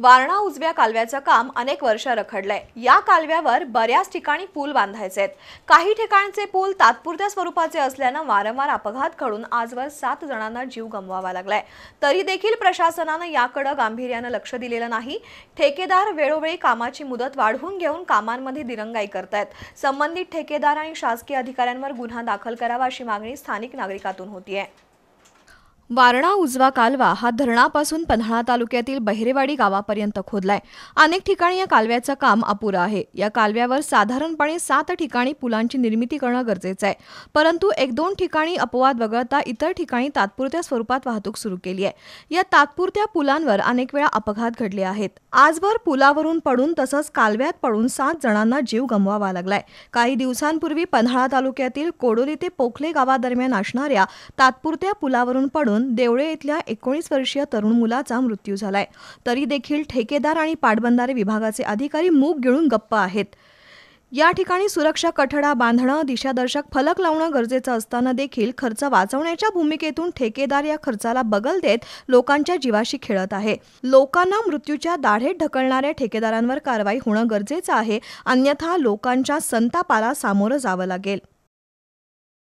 वारणा उजव्या कालव्याचं काम अनेक वर्ष रखडलंय. या कालव्यावर बऱ्याच ठिकाणी पूल बांधायचे आहेत. काही ठिकाणचे पूल तात्पुरत्या स्वरूपाचे असल्यानं वारंवार अपघात घडून आजवर सात जणांना जीव गमवावा लागलाय. तरी देखील प्रशासनानं याकडे गांभीर्यानं लक्ष दिलेलं नाही. ठेकेदार वेळोवेळी कामाची मुदत वाढवून घेऊन कामांमध्ये दिरंगाई करतायत. संबंधित ठेकेदार आणि शासकीय अधिकाऱ्यांवर गुन्हा दाखल करावा अशी मागणी स्थानिक नागरिकातून होतीये. वारणा उजवा कालवा हा धरणापासून पन्हाळा तालुक्यातील बहिरेवाडी गावापर्यंत खोदलाय. अनेक ठिकाणी या कालव्याचं काम अपुरं आहे. या कालव्यावर साधारणपणे सात ठिकाणी पुलांची निर्मिती करणं गरजेचं आहे. परंतु एक दोन ठिकाणी अपवाद वगळता इतर ठिकाणी तात्पुरत्या स्वरूपात वाहतूक सुरू केली आहे. या तात्पुरत्या पुलांवर अनेक वेळा अपघात घडले आहेत. आजवर पुलावरून पडून तसंच कालव्यात पडून सात जणांना जीव गमवावा लागलाय. काही दिवसांपूर्वी पन्हाळा तालुक्यातील कोडोली ते पोखले गावादरम्यान असणाऱ्या तात्पुरत्या पुलावरून पडून देवळे इथल्या एकोणीस वर्षीय तरुण मुलाचा मृत्यू झालाय. तरी देखील ठेकेदार आणि पाटबंधारे विभागाचे अधिकारी मूग गिळून गप्प आहेत. या ठिकाणी सुरक्षा कठडा बांधणं दिशादर्शक फलक लावणं गरजेचं असताना देखील खर्च वाचवण्याच्या भूमिकेतून ठेकेदार या खर्चाला बगल देत लोकांच्या जीवाशी खेळत आहे. लोकांना मृत्यूच्या दाढेत ढकलणाऱ्या ठेकेदारांवर कारवाई होणं गरजेचं आहे. अन्यथा लोकांच्या संतापाला सामोरं जावं लागेल.